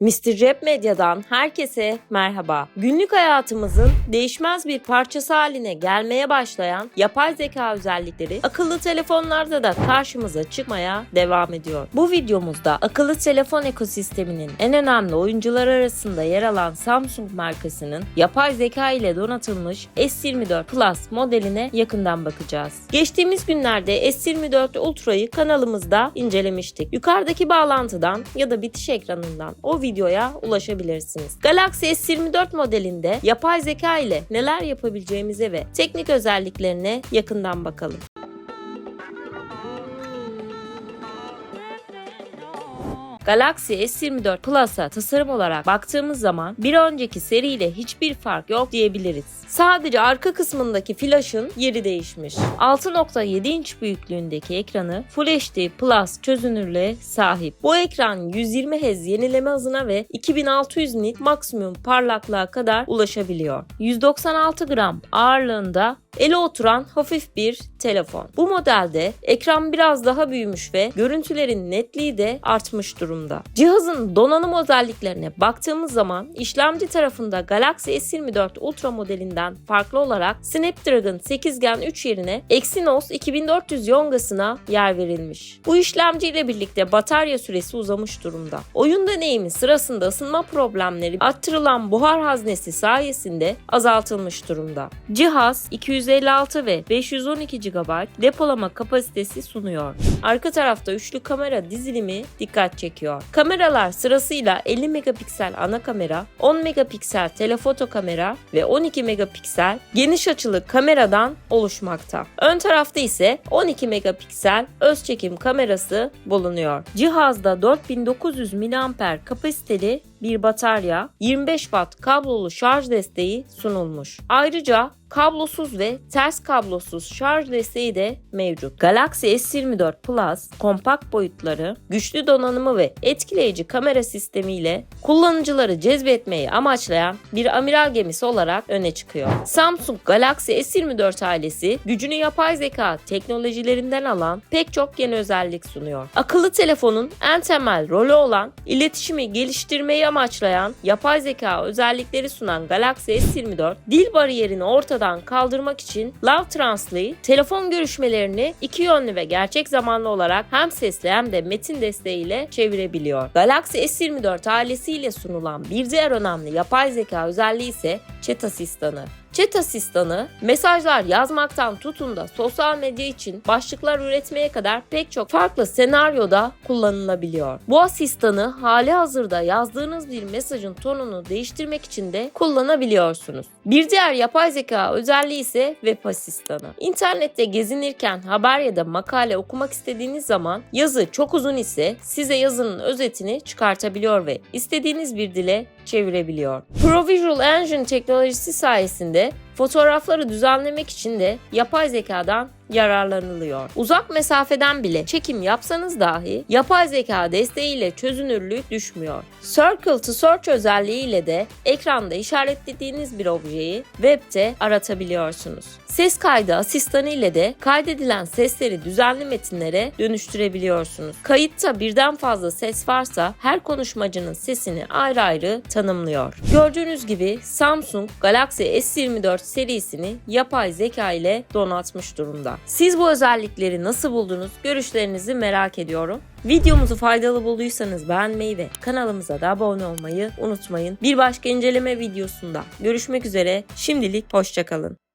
Mr. Cep Medya'dan herkese merhaba. Günlük hayatımızın değişmez bir parçası haline gelmeye başlayan yapay zeka özellikleri akıllı telefonlarda da karşımıza çıkmaya devam ediyor. Bu videomuzda akıllı telefon ekosisteminin en önemli oyuncular arasında yer alan Samsung markasının yapay zeka ile donatılmış S24 Plus modeline yakından bakacağız. Geçtiğimiz günlerde S24 Ultra'yı kanalımızda incelemiştik. Yukarıdaki bağlantıdan ya da bitiş ekranından o videoya ulaşabilirsiniz. Galaxy S24 modelinde yapay zeka ile neler yapabileceğimize ve teknik özelliklerine yakından bakalım. Galaxy S24 Plus'a tasarım olarak baktığımız zaman bir önceki seriyle hiçbir fark yok diyebiliriz. Sadece arka kısmındaki flaşın yeri değişmiş. 6.7 inç büyüklüğündeki ekranı Full HD Plus çözünürlüğe sahip. Bu ekran 120 Hz yenileme hızına ve 2600 nit maksimum parlaklığa kadar ulaşabiliyor. 196 gram ağırlığında ele oturan hafif bir telefon. Bu modelde ekran biraz daha büyümüş ve görüntülerin netliği de artmış durumda. Cihazın donanım özelliklerine baktığımız zaman işlemci tarafında Galaxy S24 Ultra modelinden farklı olarak Snapdragon 8 Gen 3 yerine Exynos 2400 yongasına yer verilmiş. Bu işlemci ile birlikte batarya süresi uzamış durumda. Oyun deneyimi sırasında ısınma problemleri arttırılan buhar haznesi sayesinde azaltılmış durumda. Cihaz 256 ve 512 GB depolama kapasitesi sunuyor. Arka tarafta üçlü kamera dizilimi dikkat çekiyor. Kameralar sırasıyla 50 megapiksel ana kamera, 10 megapiksel telefoto kamera ve 12 megapiksel geniş açılı kameradan oluşmakta. Ön tarafta ise 12 megapiksel öz çekim kamerası bulunuyor. Cihazda 4900 mAh kapasiteli bir batarya, 25 watt kablolu şarj desteği sunulmuş. Ayrıca kablosuz ve ters kablosuz şarj desteği de mevcut. Galaxy S24 Plus kompakt boyutları, güçlü donanımı ve etkileyici kamera sistemiyle kullanıcıları cezbetmeyi amaçlayan bir amiral gemisi olarak öne çıkıyor. Samsung Galaxy S24 ailesi gücünü yapay zeka teknolojilerinden alan pek çok yeni özellik sunuyor. Akıllı telefonun en temel rolü olan iletişimi geliştirmeyi amaçlayan yapay zeka özellikleri sunan Galaxy S24 dil bariyerini ortadan kaldırmak için Love Translate telefon görüşmelerini iki yönlü ve gerçek zamanlı olarak hem sesli hem de metin desteğiyle çevirebiliyor. Galaxy S24 ailesiyle sunulan bir diğer önemli yapay zeka özelliği ise chat asistanı. Chat asistanı mesajlar yazmaktan tutun da sosyal medya için başlıklar üretmeye kadar pek çok farklı senaryoda kullanılabiliyor. Bu asistanı hali hazırda yazdığınız bir mesajın tonunu değiştirmek için de kullanabiliyorsunuz. Bir diğer yapay zeka özelliği ise web asistanı. İnternette gezinirken haber ya da makale okumak istediğiniz zaman yazı çok uzun ise size yazının özetini çıkartabiliyor ve istediğiniz bir dile çevirebiliyor. ProVisual Engine teknolojisi sayesinde fotoğrafları düzenlemek için de yapay zekadan yararlanılıyor. Uzak mesafeden bile çekim yapsanız dahi yapay zeka desteğiyle çözünürlük düşmüyor. Circle to Search özelliğiyle de ekranda işaretlediğiniz bir objeyi webde aratabiliyorsunuz. Ses kaydı asistanı ile de kaydedilen sesleri düzenli metinlere dönüştürebiliyorsunuz. Kayıtta birden fazla ses varsa her konuşmacının sesini ayrı ayrı tanımlıyor. Gördüğünüz gibi Samsung Galaxy S24 serisini yapay zeka ile donatmış durumda. Siz bu özellikleri nasıl buldunuz? Görüşlerinizi merak ediyorum. Videomuzu faydalı bulduysanız beğenmeyi ve kanalımıza da abone olmayı unutmayın. Bir başka inceleme videosunda görüşmek üzere. Şimdilik hoşçakalın.